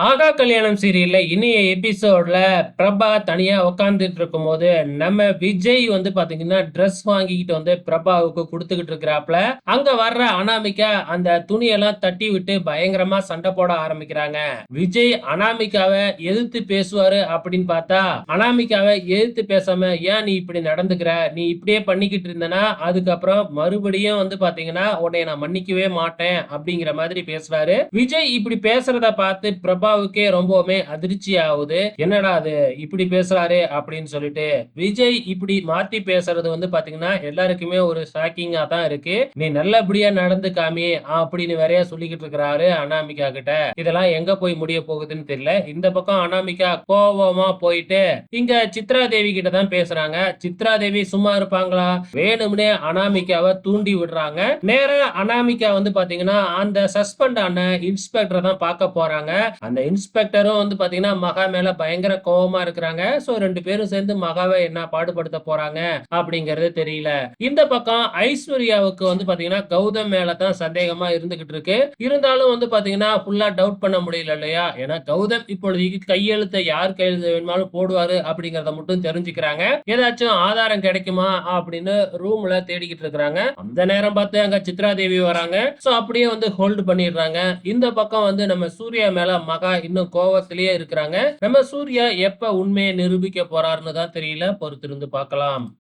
ஆகா கல்யாணம் சீரியல்ல இனிய எபிசோட்ல பிரபா தனியா உக்காந்துட்டு இருக்கும் போது நம்ம விஜய் வந்து பாத்தீங்கன்னா ட்ரெஸ் வாங்கிக்கிட்டு வந்து பிரபாவுக்கு கொடுத்துக்கிட்டு இருக்கிறாப்ல அங்க வர்ற அனாமிகா அந்த துணியெல்லாம் தட்டி விட்டு பயங்கரமா சண்டை போட ஆரம்பிக்கிறாங்க. விஜய் அனாமிகாவை எதிர்த்து பேசுவாரு அப்படின்னு பார்த்தா அனாமிகாவை எதிர்த்து பேசாம ஏன் நீ இப்படி நடந்துக்கிற? நீ இப்படியே பண்ணிக்கிட்டு இருந்தனா அதுக்கப்புறம் மறுபடியும் வந்து பாத்தீங்கன்னா உன்னை நான் மன்னிக்கவே மாட்டேன் அப்படிங்கிற மாதிரி பேசுவாரு. விஜய் இப்படி பேசுறத பார்த்து பிரபா பிரபாவுக்கே ரொம்பவுமே அதிர்ச்சி ஆகுது என்னடா அது? இப்படி பேசுறாரு அப்படின்னு சொல்லிட்டு விஜய் இப்படி மாத்தி பேசுறது வந்து பாத்தீங்கன்னா எல்லாருக்குமே ஒரு ஷாக்கிங்கா தான் இருக்கு. நீ நல்லபடியா நடந்து காமி அப்படின்னு வேறையா சொல்லிக்கிட்டு இருக்கிறாரு அனாமிகா கிட்ட. இதெல்லாம் எங்க போய் முடிய போகுதுன்னு தெரியல. இந்த பக்கம் அனாமிகா கோபமா போயிட்டு இங்க சித்ரா தேவி கிட்ட தான் பேசுறாங்க. சித்ரா தேவி சும்மா இருப்பாங்களா? வேணும்னே அனாமிகாவை தூண்டி விடுறாங்க. நேரா அனாமிகா வந்து பாத்தீங்கன்னா அந்த சஸ்பெண்ட் ஆன இன்ஸ்பெக்டரை தான் பார்க்க போறாங்க. அந்த இன்ஸ்பெக்டரும் வந்து பாத்தீங்கன்னா மகா மேல பயங்கர கோவமா இருக்கிறாங்க. சோ ரெண்டு பேரும் சேர்ந்து மகாவை என்ன பாடுபடுத்த போறாங்க அப்படிங்கறது தெரியல. இந்த பக்கம் ஐஸ்வர்யாவுக்கு வந்து பாத்தீங்கன்னா கௌதம் மேல தான் சந்தேகமா இருந்துகிட்டு இருக்கு. இருந்தாலும் வந்து பாத்தீங்கன்னா ஃபுல்லா டவுட் பண்ண முடியல இல்லையா? ஏன்னா கௌதம் இப்பொழுதைக்கு கையெழுத்தை யார் கையெழுத்து வேணுமாலும் போடுவாரு அப்படிங்கறத மட்டும் தெரிஞ்சுக்கிறாங்க. ஏதாச்சும் ஆதாரம் கிடைக்குமா அப்படின்னு ரூம்ல தேடிக்கிட்டு இருக்கிறாங்க. அந்த நேரம் பார்த்து அங்க சித்ரா தேவி வராங்க. சோ அப்படியே வந்து ஹோல்டு பண்ணிடுறாங்க. இந்த பக்கம் வந்து நம்ம சூர்யா மேல மகா இன்னும் கோவத்திலேயே இருக்கிறாங்க. நம்ம சூர்யா எப்ப உண்மையை நிரூபிக்க போறாருன்னு தான் தெரியல. பொறுத்திருந்து பார்க்கலாம்.